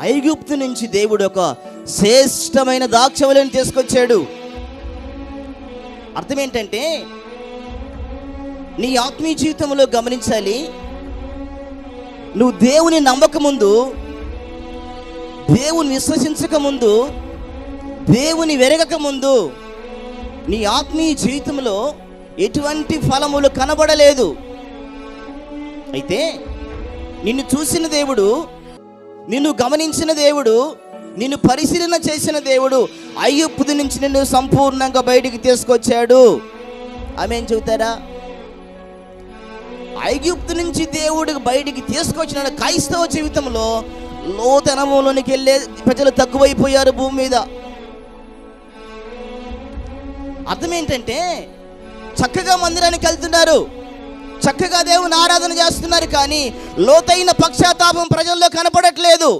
ఐగుప్తు నుంచి దేవుడు ఒక శ్రేష్టమైన దాక్షవలను తీసుకొచ్చాడు. అర్థం ఏంటంటే నీ ఆత్మీయ జీవితంలో గమనించాలి నువ్వు దేవుని నమ్మక ముందు దేవుని విశ్వసించక ముందు దేవుని వెరగక ముందు నీ ఆత్మీయ జీవితంలో ఎటువంటి ఫలములు కనబడలేదు. అయితే నిన్ను చూసిన దేవుడు నిన్ను గమనించిన దేవుడు నిన్ను పరిశీలన చేసిన దేవుడు అయ్యప్పుది నుంచి నిన్ను సంపూర్ణంగా బయటికి తీసుకొచ్చాడు. ఆమె చెబుతారా? ఐగుప్తు నుంచి దేవుడికి బయటికి తీసుకొచ్చిన క్రైస్తవ జీవితంలో లోతనములోనికి వెళ్ళే ప్రజలు తక్కువైపోయారు భూమి మీద. అర్థం ఏంటంటే చక్కగా మందిరానికి వెళ్తున్నారు. చక్కగా దేవుని ఆరాధన చేస్తున్నారు కానీ లోతైన పక్షాతాపం ప్రజల్లో కనపడట్లేదు.